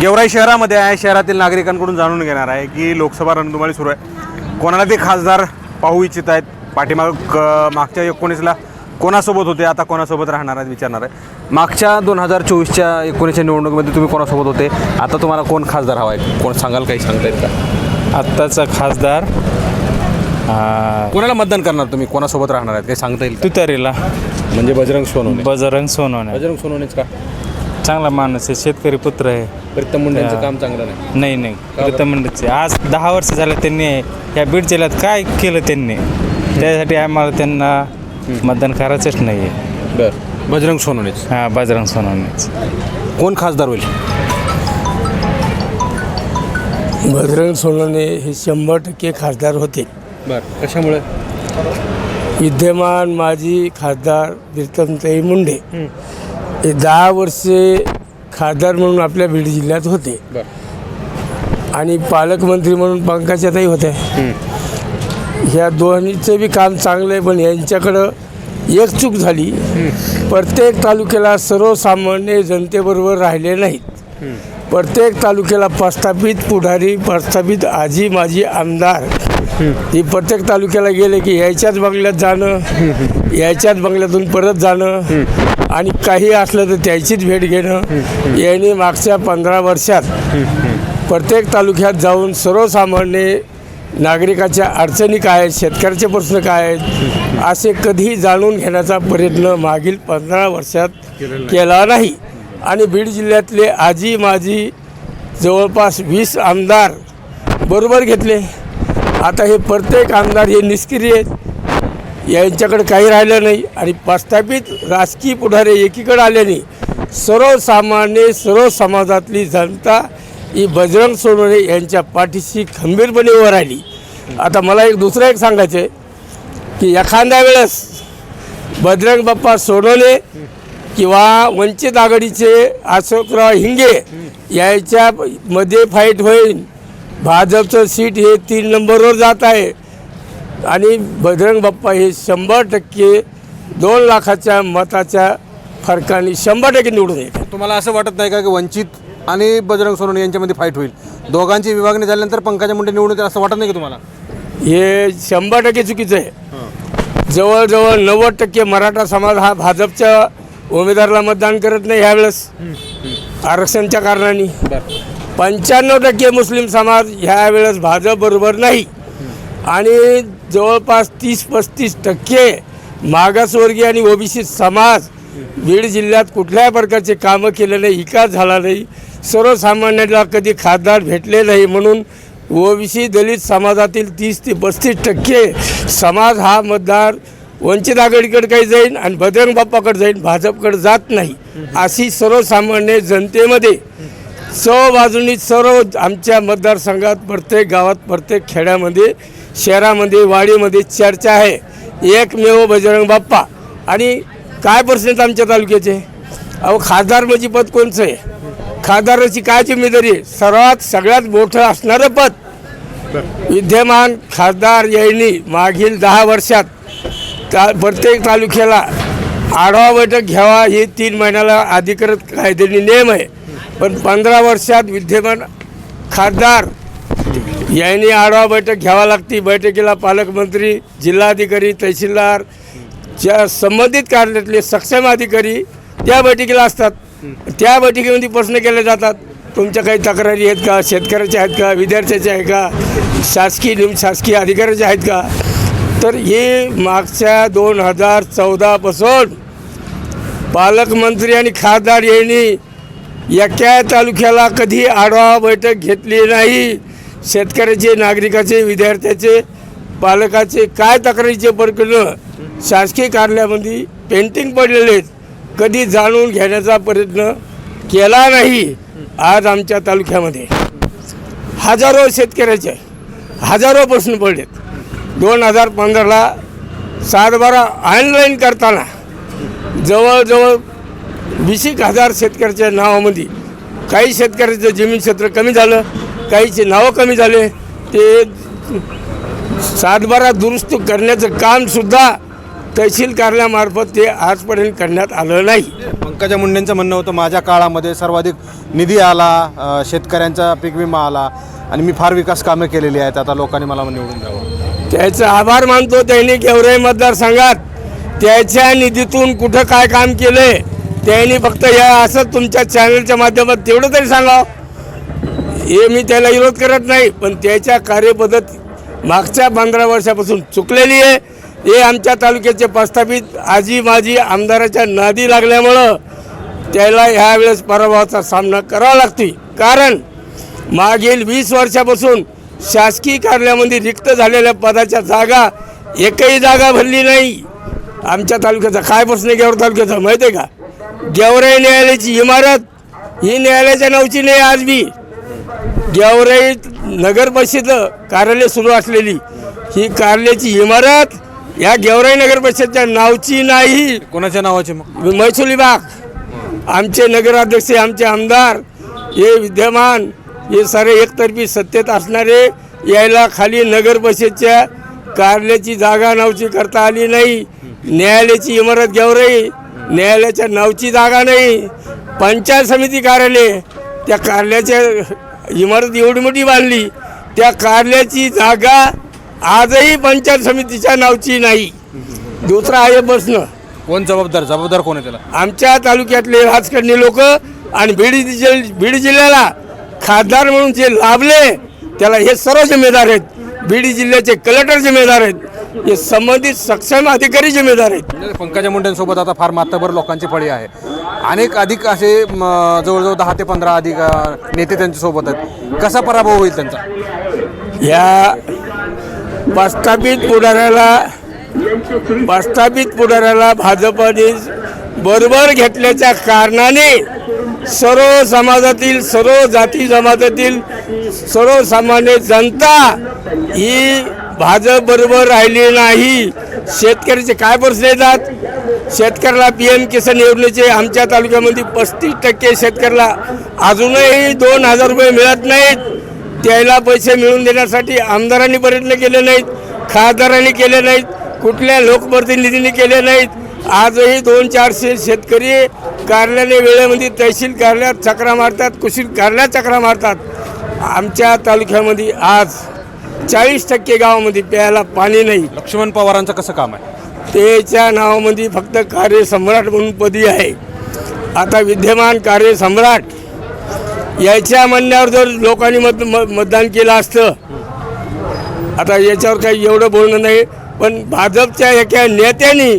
गेवराई शहरामध्ये आहे. शहरातील नागरिकांकडून जाणून घेणार आहे की लोकसभा रणधुमाळी सुरू आहे. कोणाला ते खासदार पाहू इच्छित आहेत? पाठीमाग क- मागच्या एकोणीसला कोणासोबत होते? आता कोणासोबत राहणार आहेत विचारणार आहे. मागच्या दोन हजार चोवीसच्या एकोणीसच्या निवडणुकीमध्ये तुम्ही कोणासोबत होते? आता तुम्हाला कोण खासदार हवा आहे? कोण सांगाल काही सांगता येईल का? आत्ताचा खासदार कोणाला मतदान करणार तुम्ही? कोणासोबत राहणार आहेत? काही सांगता येईल का? तुतारीला. म्हणजे बजरंग सोनवणे. बजरंग सोनवणे. बजरंग सोनवणेच का? चांगला माणूस आहे शेतकरी पुत्र आहे. प्रीतम मुंडेंचं काम चांगलं नाही. नाही नाही. प्रीतम मंडळचे आज दहा वर्ष झाले त्यांनी या बीड जिल्ह्यात काय केलं त्यांनी? त्यासाठी आम्हाला त्यांना मतदान करायचंच नाही आहे बरं. बजरंग सोनवणेच. हां बजरंग सोनवणेच. कोण खासदार होईल? बजरंग सोनवणे हे शंभर टक्के खासदार होते. बरं. कशामुळे? विद्यमान माजी खासदार प्रीतमताई मुंडे. हे दहा वर्षे खासदार म्हणून आपल्या बीड जिल्ह्यात होते. आणि पालकमंत्री म्हणून पंकजाताई होत्या. ह्या दोन्हीचं बी काम चांगलं आहे पण यांच्याकडं एक चूक झाली. प्रत्येक तालुक्याला सर्वसामान्य जनतेबरोबर राहिले नाहीत. प्रत्येक तालुक्याला प्रस्थापित पुढारी प्रस्थापित आजी माजी आमदार. ही प्रत्येक तालुक्याला गेले की यायच्याच बंगल्यात जाणं यायच्याच बंगल्यातून परत जाणं आणि काही असलं तर त्याचीच भेट घेणं. याने मागच्या पंधरा वर्षात प्रत्येक तालुक्यात जाऊन सर्वसामान्य नागरिकाच्या अडचणी काय आहेत शेतकऱ्याचे प्रश्न काय आहेत असे कधीही जाणून घेण्याचा प्रयत्न मागील पंधरा वर्षात केला नाही. आणि बीड जिल्ह्यातले आजी माजी जवळपास वीस आमदार बरोबर घेतले. आता हे प्रत्येक आमदार हे निष्क्रिय आहेत. यांच्याकडे काही राहिलं नाही आणि प्रस्थापित राजकीय पुढारे एकीकडे आल्याने सर्वसामान्य सर्व समाजातली जनता ही बजरंग सोनवणे यांच्या पाठीशी खंबीरपणे उभं राहिली. आता मला एक दुसरं एक सांगायचं आहे की एखाद्या वेळेस बजरंग बाप्पा सोनवणे किंवा वंचित आघाडीचे अशोकराव हिंगे याच्या मध्ये फाईट होईल. भाजपचं सीट हे तीन नंबरवर जात आहे. आणि बजरंग बाप्पा हे शंभर टक्के दोन लाखाच्या मताच्या फरकाने शंभर टक्के निवडून येतात तुम्हाला असं वाटत नाही का की वंचित आणि बजरंग सोनवणे यांच्यामध्ये फाईट होईल? दोघांची विभागणी झाल्यानंतर पंकजा मुंडे निवडून असं वाटत नाही का तुम्हाला? हे शंभर टक्के चुकीचं आहे. जवळजवळ नव्वद टक्के मराठा समाज हा भाजपच्या उमेदवाराला मतदान करत नाही ह्यावेळेस. आरक्षणच्या कारणाने. पंच्याण्णव टक्के मुस्लिम समाज ह्या वेळेस भाजपबरोबर नाही. आणि जवळपास तीस पस्तीस टक्के मागासवर्गीय आणि ओबीसी समाज बीड जिल्ह्यात कुठल्याही प्रकारचे कामं केले नाही विकास झाला नाही सर्वसामान्याला कधी खासदार भेटले नाही म्हणून ओबीसी दलित समाजातील तीस ते पस्तीस टक्के समाज हा मतदार वंचित आघाडीकडे काही जाईल आणि बजरंग बाप्पाकडे जाईल भाजपकडे जात नाही. अशी सर्वसामान्य जनतेमध्ये सर्व बाजूनी सर्व आमच्या मतदारसंघात प्रत्येक गावात प्रत्येक खेड्यामध्ये शहरामध्ये वाडीमध्ये चर्चा आहे. एकमेव बजरंग बाप्पा. आणि काय पर्सेंट आमच्या तालुक्याचे? अहो खासदार म्हणजे पद कोणचं आहे? खासदाराची काय जिम्मेदारी आहे? सर्वात सगळ्यात मोठं असणारं पद. विद्यमान खासदार यांनी मागील दहा वर्षात ता प्रत्येक तालुक्याला आढावा बैठक घ्यावा हे तीन महिन्याला अधिकृत कायद्याने नियम आहे. पण पंधरा वर्षात विद्यमान खासदार यांनी आढावा बैठक घ्यावा लागती. बैठकीला पालकमंत्री जिल्हाधिकारी तहसीलदार ज्या संबंधित कार्यालयातले सक्षम अधिकारी त्या बैठकीला असतात. त्या बैठकीमध्ये प्रश्न केले जातात तुमच्या काही तक्रारी आहेत का? शेतकऱ्याच्या आहेत का? विद्यार्थ्याच्या आहे का? शासकीय निम शासकीय अधिकाऱ्याच्या आहेत का? तर हे मागच्या दोन हजार चौदापासून पालकमंत्री आणि खासदार यांनी एका तालुक्याला कधी आढावा बैठक घेतली नाही. शेतकऱ्याचे नागरिकाचे विद्यार्थ्याचे पालकाचे काय तक्रारीचे प्रकरणं शासकीय कार्यालयामध्ये पेंटिंग पडलेले आहेत कधी जाणून घेण्याचा प्रयत्न केला नाही आज आमच्या तालुक्यामध्ये. हजारो शेतकऱ्याचे हजारो प्रश्न पडलेत. दोन हजार पंधराला सातबारा ऑनलाईन करताना जवळजवळ वीस एक हजार शेतकऱ्याच्या नावामध्ये काही शेतकऱ्याचं जमीन क्षेत्र कमी झालं काहीचे नावं कमी झाले. ते सातबारा दुरुस्त करण्याचं कामसुद्धा तहसील कार्यालयामार्फत ते आजपर्यंत करण्यात आलं नाही. पंकजा मुंडेंचं म्हणणं होतं माझ्या काळामध्ये सर्वाधिक निधी आला शेतकऱ्यांचा पीक विमा आला आणि मी फार विकास कामे केलेली आहेत. आता लोकांनी मला निवडून द्यावं. त्याचे आभार मानतो त्यांनी गेवराई मतदारसंघात. त्याच्या निधीतून कुठं काय काम केले त्यांनी फक्त या असं तुमच्या चॅनलच्या माध्यमात तेवढं तरी सांगावं. हे मी त्याला विरोध करत नाही पण त्याच्या कार्यपद्धत मागच्या पंधरा वर्षापासून चुकलेली आहे. हे आमच्या तालुक्याचे प्रस्थापित आजी माजी आमदाराच्या नादी लागल्यामुळं त्याला ह्यावेळेस पराभवाचा सामना करावा लागते कारण मागील वीस वर्षापासून शासकीय कार्यालयामध्ये रिक्त झालेल्या पदाच्या जागा एकही जागा भरली नाही. आमच्या तालुक्याचा काय प्रश्न आहे? गेवरा तालुक्याचा माहिती आहे का? गेवराई न्यायालयाची इमारत ही न्यायालयाच्या नावची नाही आज बी. गेवराई नगर परिषद कार्यालय सुरू असलेली ही कार्यालयाची इमारत या गेवराई नगर परिषदच्या नावची नाही. कोणाच्या नावाचे? मग महसूल विभाग आमचे नगराध्यक्ष आमचे आमदार हे विद्यमान हे सारे एकतर्फी सत्तेत असणारे यायला खाली नगर परिषदच्या कार्यालयाची जागा नावची करता आली नाही. न्यायालयाची इमारत गेवराई न्यायालयाच्या नावची जागा नाही. पंचायत समिती कार्यालय. त्या कार्यालयाच्या इमारत एवढी मोठी बांधली. त्या कार्यालयाची जागा आजही पंचायत समितीच्या नावची नाही. दुसरा आहे प्रश्न. कोण जबाबदार? जबाबदार कोण आहे त्याला? आमच्या तालुक्यातले राजकारणी लोक आणि बीड बीड जिल्ह्याला खासदार म्हणून जे लाभले त्याला हे सर्व जिम्मेदार आहेत. बीड जिल्ह्याचे कलेक्टर जिम्मेदार आहेत. हे संबंधित सक्षम अधिकारी जिम्मेदार आहेत. म्हणजे पंकजा मुंडेंसोबत आता फार मातबर लोकांची फळी आहे. अनेक अधिक असे जवळजवळ दहा ते पंधरा अधिक नेते त्यांच्यासोबत आहेत. कसा पराभव होईल त्यांचा? या प्रस्थापित पुढाऱ्याला प्रस्थापित पुढाऱ्याला भाजपने बरोबर घेतल्याच्या कारणाने सर्व समाजातील सर्व जाती जमातातील सर्वसामान्य जनता ही भाजप बरोबर राहिली नाही. शेतकऱ्याचे काय प्रश्न येतात? शेतकऱ्याला पी एम किसान योजनेचे आमच्या तालुक्यामध्ये पस्तीस टक्के शेतकऱ्याला अजूनही दोन हजार रुपये मिळत नाहीत. त्याला पैसे मिळवून देण्यासाठी आमदारांनी प्रयत्न केले नाहीत खासदारांनी केले नाहीत कुठल्या लोकप्रतिनिधींनी केले नाहीत. आजही दोन चारशे शेतकरी कार्यालय वेळेमध्ये तहसील कार्यालयात चक्रा मारतात कृषी कार्यालयात चक्रा मारतात. आमच्या तालुक्यामध्ये आज चाळीस टक्के गावामध्ये प्यायला पाणी नाही. लक्ष्मण पवारांचं कसं काम आहे? त्याच्या नावामध्ये फक्त कार्यसम्राट म्हणून पदी आहे. आता विद्यमान कार्यसम्राट याच्या म्हणण्यावर जर लोकांनी मत म- मतदान केलं असतं आता याच्यावर काही एवढं बोलणं नाही पण भाजपच्या एका नेत्यांनी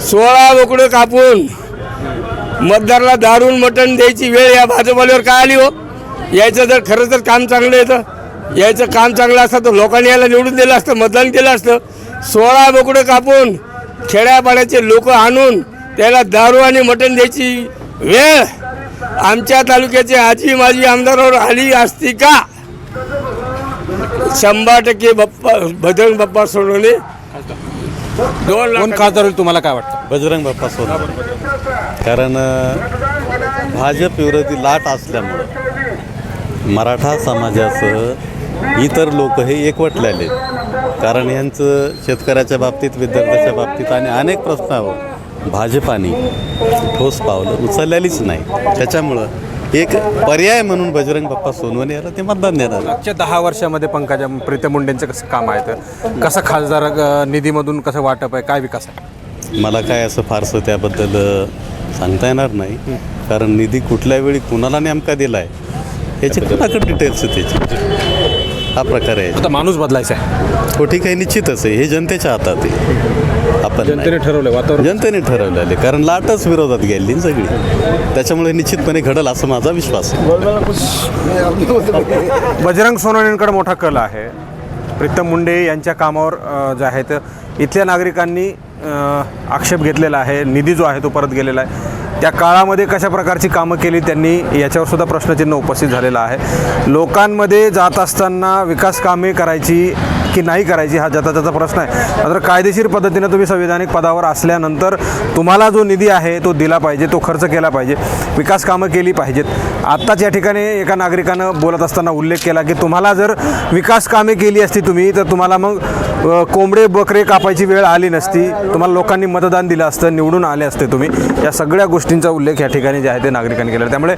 सोळा बोकडं कापून मतदारला दारून मटण द्यायची वेळ या भाजपवाल्यावर काय आली हो? यायचं जर खरं तर काम चांगलं येतं यायचं काम चांगलं असतं तर लोकांनी याला निवडून दिलं असतं मतदान केलं असतं. सोळा बोकडं कापून खेड्यापाड्याचे लोक आणून त्याला दारू आणि मटण द्यायची वेळ. आमच्या तालुक्याचे आजी माजी आमदारावर आली असती का? शंभर टक्के बप्पा भजन बाप्पा सोडवणे दोन खासदार होईल तुम्हाला काय वाटतं? बजरंग बाप्पा सोनवणे कारण भाजप विरोधी लाट असल्यामुळं मराठा समाजासह इतर लोक हे एकवटलेले आहेत. कारण यांचं शेतकऱ्याच्या बाबतीत विद्यार्थ्याच्या बाबतीत आणि अनेक प्रश्नावर भाजपाने ठोस पावलं उचललेलीच नाही त्याच्यामुळं एक पर्याय म्हणून बजरंग बाप्पा सोनवणे याला ते मतदान देणार मागच्या दहा वर्षामध्ये पंकजा प्रीतम मुंडेंचं कसं काम आहे तर? कसं खासदार अ, निधीमधून कसं वाटप आहे? काय विकास आहे? मला काय असं फारसं त्याबद्दल अ, सांगता येणार नाही. कारण निधी कुठल्या वेळी कुणाला नेमका दिला आहे याची कुणाकडे डिटेल्स आहे त्याची? हा प्रकार आहे. आता माणूस बदलायचा आहे. हो ठीक आहे निश्चितच आहे. हे जनतेच्या हातात आहे. आपण जनतेने ठरवलं वातावरण. जनतेने ठरवलेले कारण लाटच विरोधात गेली ना सगळी. त्याच्यामुळे निश्चितपणे घडल असं माझा विश्वास आहे. बजरंग सोनवणेंकडे मोठा कल आहे. प्रीतम मुंडे यांच्या कामावर अ, जे आहे तर इथल्या नागरिकांनी अ, आक्षेप घेतलेला आहे. निधी जो आहे तो परत गेलेला आहे. त्या काळामध्ये कशा प्रकारची कामं केली त्यांनी याच्यावर सुद्धा प्रश्नचिन्ह उपस्थित झालेलं आहे. लोकांमध्ये जात असताना विकास कामे करायची की नाही करायची हा ज्याचा त्याचा प्रश्न आहे. मात्र कायदेशीर पद्धतीनं तुम्ही संविधानिक पदावर असल्यानंतर तुम्हाला जो निधी आहे तो दिला पाहिजे तो खर्च केला पाहिजे विकास कामं केली पाहिजेत. आत्ताच या ठिकाणी एका नागरिकानं बोलत असताना उल्लेख केला की तुम्हाला जर विकास कामे केली असती तुम्ही तर तुम्हाला मग कोंबडे बकरे कापायची वेळ आली नसती. तुम्हाला लोकांनी मतदान दिलं असतं निवडून आले असते तुम्ही. या सगळ्या गोष्टींचा उल्लेख या ठिकाणी जे आहे ते नागरिकांनी केला त्यामुळे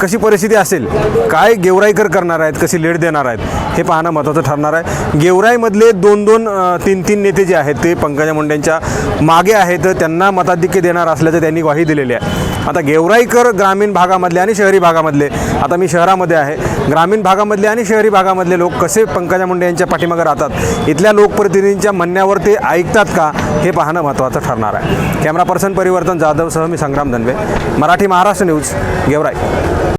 कशी परिस्थिती असेल काय गेवराईकर करणार आहेत कशी लेट देणार आहेत हे पाहणं महत्त्वाचं ठरणार आहे. गेवराईमधले दोन दोन तीन तीन नेते जे आहेत ते पंकजा मुंडेंच्या मागे आहेत त्यांना मताधिक्य देणार असल्याचं त्यांनी ग्वाही दिलेली आहे. आता गेवराईकर ग्रामीण भागामधले आणि शहरी भागामधले आता मी शहरामध्ये आहे. ग्रामीण भागामधले आणि शहरी भागामधले लोक कसे पंकजा मुंडे यांच्या पाठीमागे राहतात? इथल्या लोकप्रतिनिधींच्या म्हणण्यावर ते ऐकतात का? हे पाहणं महत्त्वाचं ठरणार आहे. कॅमेरा पर्सन परिवर्तन जाधवसह मी संग्राम धनवे. मराठी महाराष्ट्र न्यूज गेवराई.